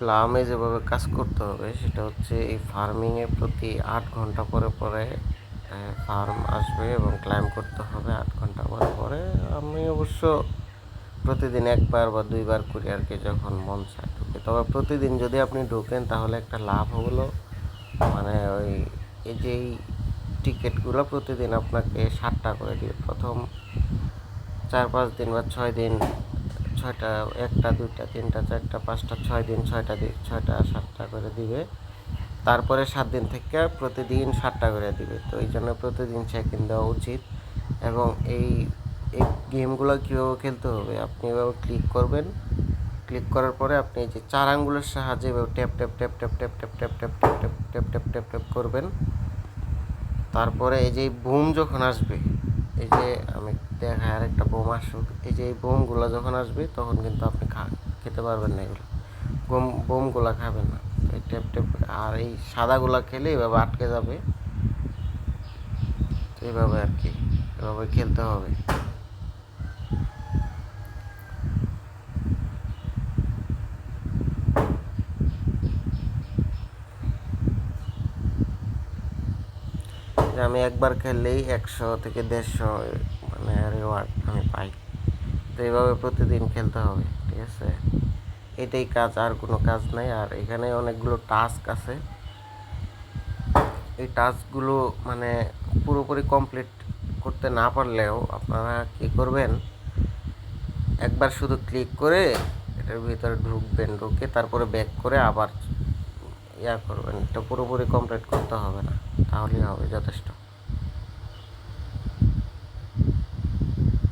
প্লামে যেভাবে কাজ করতে হবে, সেটা হচ্ছে এই ফার্মিংয়ে প্রতি আট ঘণ্টা পরে পরে ফার্ম আসবে এবং ক্লাইম করতে হবে আট ঘণ্টা পরে পরে। আমি অবশ্য প্রতিদিন একবার বা দুইবার করি আর কি যখন মন চায় ঢুকে। তবে প্রতিদিন যদি আপনি ঢোকেন, তাহলে একটা লাভ হলো। মানে ওই এই যে টিকিটগুলো প্রতিদিন আপনাকে ষাটটা করে দিবে। প্রথম চার পাঁচ দিন বা ছয় দিন ছয়টা একটা দুইটা তিনটা চারটা পাঁচটা ছয় দিন ছয়টা দিন ছয়টা সাতটা করে দিবে তারপরে সাত দিন থেকে প্রতিদিন সাতটা করে দিবে তো এই জন্য প্রতিদিন চেক দেওয়া উচিত এবং এই এই গেমগুলো কীভাবে খেলতে হবে আপনি এভাবে ক্লিক করবেন ক্লিক করার পরে আপনি এই যে চার আঙ্গুলের সাহায্যে এভাবে tap tap tap tap tap tap tap tap tap tap tap tap tap tap করবেন তারপরে এই যে বুম যখন আসবে এই যে আমি দেখা আর একটা বোম আসুক, এই যে এই বোমগুলো যখন আসবে, তখন কিন্তু আপনি খা, খেতে পারবেন না এগুলো। বোম, বোমগুলো খাবেন না। এই ট্যাপ ট্যাপ আর এই সাদাগুলো খেলে এভাবে আটকে যাবে। এভাবে আর কি, এভাবে খেলতে হবে। আমি একবার খেললেই একশো থেকে দেড়শো মানে রিওয়ার্ড আমি পাই। তো এইভাবে প্রতিদিন খেলতে হবে, ঠিক আছে? এটাই কাজ, আর কোনো কাজ নাই। আর এখানে অনেকগুলো টাস্ক আছে। এই টাস্কগুলো মানে পুরোপুরি কমপ্লিট করতে না পারলেও আপনারা কী করবেন? একবার শুধু ক্লিক করে এটার ভিতরে ঢুকবেন, ঢুকে তারপরে ব্যাক করে আবার ইয়া করবেন। এটা পুরোপুরি কমপ্লিট করতে হবে না। তাহলেই হবে যথেষ্ট